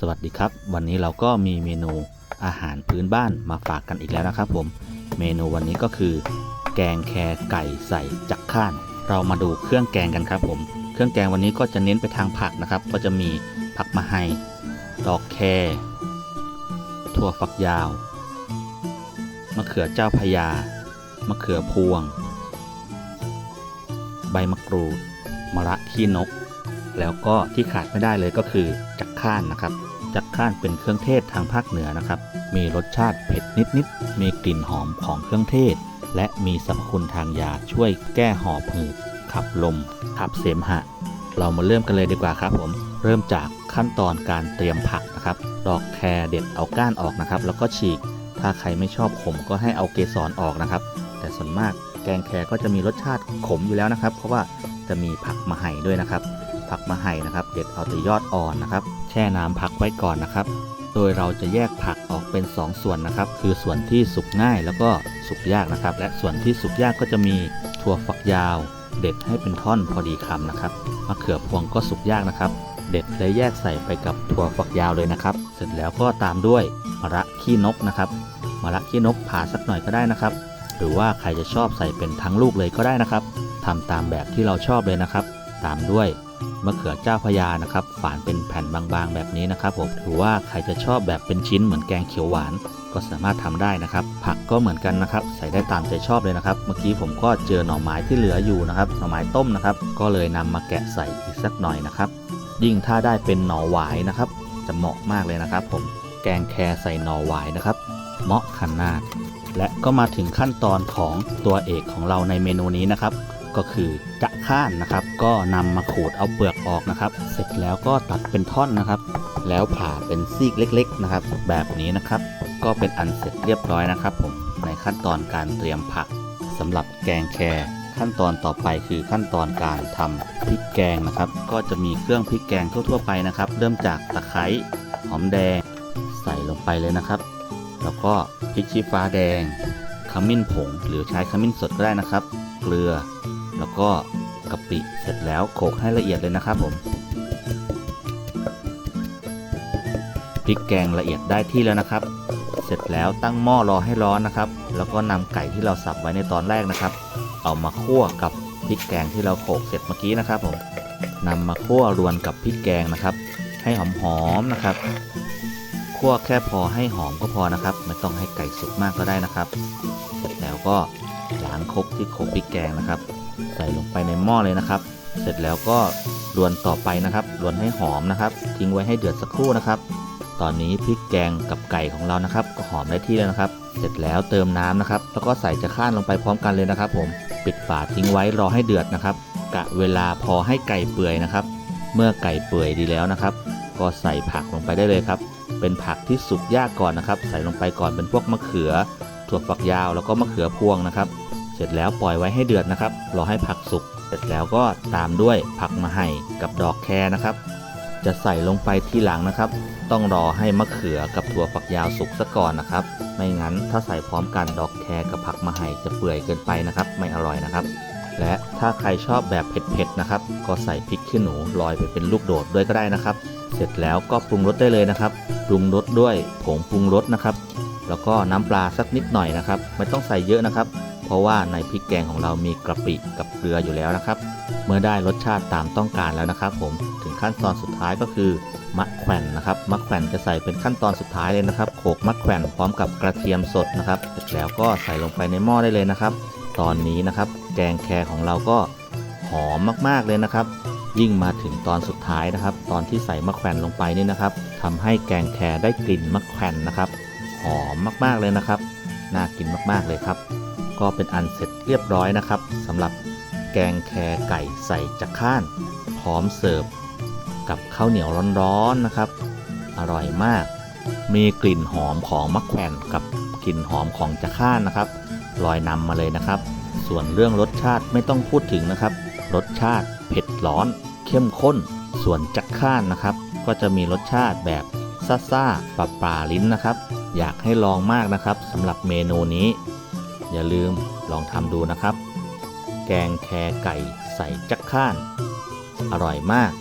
สวัสดีครับ วันนี้เราก็มีเมนูอาหารพื้นบ้านมาฝากกันอีกแล้วนะครับผม เมนูวันนี้ก็คือ แกงแคไก่ใส่จักข้าน เรามาดูเครื่องแกงกันครับผม เครื่องแกงวันนี้ก็จะเน้นไปทางผักนะครับ ก็จะมีผักมะไฮดอกแครถั่วฝักยาว มะเขือเจ้าพยา มะเขือพวง ใบมะกรูด มะระขี้นก แล้วก็ที่ขาดไม่ได้เลยก็คือจัก ข้านนะครับ จักข้านเป็นเครื่องเทศทางภาคเหนือนะครับ มีรสชาติเผ็ดนิดๆ มีกลิ่นหอมของเครื่องเทศ และมีสรรพคุณทางยาช่วยแก้หอบหืด ขับลม ขับเสมหะ เรามาเริ่มกันเลยดีกว่าครับผม เริ่มจากขั้นตอนการเตรียมผักนะครับดอกแครเด็ดเอาก้านออกนะครับ แล้วก็ฉีก ถ้าใครไม่ชอบขมก็ให้เอาเกสรออกนะครับ แต่ส่วนมากแกงแครก็จะมีรสชาติขมอยู่แล้วนะครับ เพราะว่าจะมีผักมะไห่ด้วยนะครับ ผักมะไห่นะครับ เด็ดเอาแต่ยอดอ่อนนะครับ แช่น้ำพักไว้ก่อนนะครับ โดยเราจะแยกผักออกเป็น 2 ส่วนนะครับ คือส่วนที่สุกง่ายแล้วก็สุกยากนะครับ และส่วนที่สุกยากก็จะมีถั่วฝักยาว เด็ดให้เป็นท่อนพอดีคำนะครับมะเขือพวงก็สุกยากนะครับ เด็ดและแยกใส่ไปกับถั่วฝักยาวเลยนะครับ เสร็จแล้วก็ตามด้วยมะระขี้นกนะครับมะระขี้นกผ่าสักหน่อยก็ได้นะครับ หรือว่าใครจะชอบใส่เป็นทั้งลูกเลยก็ได้นะครับทำตามแบบที่เราชอบเลยนะครับ ตามด้วยมะเขือเจ้าพระยานะครับ ฝานเป็นแผ่นบางๆ แบบนี้นะครับผมหรือว่าใครจะชอบแบบเป็นชิ้นเหมือนแกงเขียวหวาน ก็สามารถทำได้นะครับ ผักก็เหมือนกันนะครับ ใส่ได้ตามใจชอบเลยนะครับ เมื่อกี้ผมก็เจอหน่อไม้ที่เหลืออยู่นะครับ หน่อไม้ต้มนะครับ ก็เลยนำมาแกะใส่อีกสักหน่อยนะครับ ยิ่งถ้าได้เป็นหน่อหวายนะครับ จะเหมาะมากเลยนะครับ ผมแกงแครใส่หน่อหวายนะครับเหมาะขนาดและก็มาถึงขั้นตอนของตัวเอกของเราในเมนูนี้นะครับ ก็คือจะข้านนะครับ ก็นำมาขูดเอาเปลือกออกนะครับ เสร็จแล้วก็ตัดเป็นท่อนนะครับ แล้วผ่าเป็นซีกเล็ก ๆนะครับ แบบนี้นะครับ ก็เป็นอันเสร็จเรียบร้อยนะครับ ผมในขั้นตอนการเตรียมผักสำหรับแกงแครขั้นตอนต่อไปคือขั้นตอนการทำพริกแกงนะครับ ก็จะมีเครื่องพริกแกงทั่ว ๆ ไปนะครับ เริ่มจากตะไคร้หอมแดง ใส่ลงไปเลยนะครับ แล้วก็พริกชี้ฟ้าแดงขมิ้นผง หรือใช้ขมิ้นสดก็ได้นะครับ เกลือ แล้วก็กะปิเสร็จแล้วโขลกให้ละเอียดเลยนะครับผมพริกแกงละเอียดได้ที่แล้วนะครับ เสร็จแล้วตั้งหม้อรอให้ร้อนนะครับ แล้วก็นำไก่ที่เราสับไว้ในตอนแรกนะครับ เอามาคั่วกับพริกแกงที่เราโขลกเสร็จเมื่อกี้นะครับผมนำมาคั่วรวนกับพริกแกงนะครับ ให้หอมๆนะครับคั่วแค่พอให้หอมก็พอนะครับ ไม่ต้องให้ไก่สุกมากก็ได้นะครับ เสร็จแล้วก็ ล้างครกที่โขลกพริกแกงนะครับ ใส่ลงไปในหม้อเลยนะครับ เสร็จแล้วก็รวนต่อไปนะครับรวนให้หอมนะครับ ทิ้งไว้ให้เดือดสักครู่นะครับ ตอนนี้พริกแกงกับไก่ของเรานะครับ ก็หอมได้ที่แล้วนะครับ เสร็จแล้วเติมน้ำนะครับ แล้วก็ใส่จะข้านลงไปพร้อมกันเลยนะครับ ผมปิดฝาทิ้งไว้รอให้เดือดนะครับ กะเวลาพอให้ไก่เปื่อยนะครับ เมื่อไก่เปื่อยดีแล้วนะครับ ก็ใส่ผักลงไปได้เลยครับ เป็นผักที่สุกยากก่อนนะครับ ใส่ลงไปก่อนเป็นพวกมะเขือ ถั่วฝักยาวแล้วก็มะเขือพวงนะครับ เสร็จแล้วปล่อยไว้ให้เดือดนะครับ รอให้ผักสุก เสร็จแล้วก็ตามด้วยผักมะไห่กับดอกแครนะครับ จะใส่ลงไปทีหลังนะครับ ต้องรอให้มะเขือกับถั่วฝักยาวสุกซะก่อนนะครับ ไม่งั้นถ้าใส่พร้อมกันดอกแครกับผักมะไห่จะเปื่อยเกินไปนะครับ ไม่อร่อยนะครับ และถ้าใครชอบแบบเผ็ดๆนะครับ ก็ใส่พริกขี้หนูลอยไปเป็นลูกโดดด้วยก็ได้นะครับ เสร็จแล้วก็ปรุงรสได้เลยนะครับ ปรุงรสด้วยผงปรุงรสนะครับ แล้วก็น้ำปลาสักนิดหน่อยนะครับ ไม่ต้องใส่เยอะนะครับ เพราะว่าในพริกแกงของเรามีกระปิกับเกลืออยู่แล้วนะครับ เมื่อได้รสชาติตามต้องการแล้วนะครับ ผมถึงขั้นตอนสุดท้ายก็คือมะแขวนนะครับมะแขวนจะใส่เป็นขั้นตอนสุดท้ายเลยนะครับโขกมะแขวนพร้อมกับกระเทียมสดนะครับเสร็จแล้วก็ใส่ลงไปในหม้อได้เลยนะครับ ตอนนี้นะครับแกงแครของเราก็หอมมากๆเลยนะครับ ยิ่งมาถึงตอนสุดท้ายนะครับ ตอนที่ใส่มะแขวนลงไปนี่นะครับทำให้แกงแครได้กลิ่นมะแขวนนะครับ อมมากๆเลยนะครับ น่ากินมากๆเลยครับ ก็เป็นอันเสร็จเรียบร้อยนะครับสำหรับแกงแครไก่ใส่จักข้านพร้อมเสิร์ฟกับข้าวเหนียวร้อนๆนะครับ อร่อยมาก มีกลิ่นหอมของมะแขวนกับกลิ่นหอมของจักข้านนะครับลอยนำมาเลยนะครับ ส่วนเรื่องรสชาติไม่ต้องพูดถึงนะครับ รสชาติเผ็ดร้อน เข้มข้น ส่วนจักข้านนะครับ ก็จะมีรสชาติแบบ ซ่าๆปลาปลาลิ้นนะครับ อยากให้ลองมากนะครับสำหรับเมนูนี้ อย่าลืมลองทำดูนะครับ แกงแครไก่ใส่จักข้าน อร่อยมาก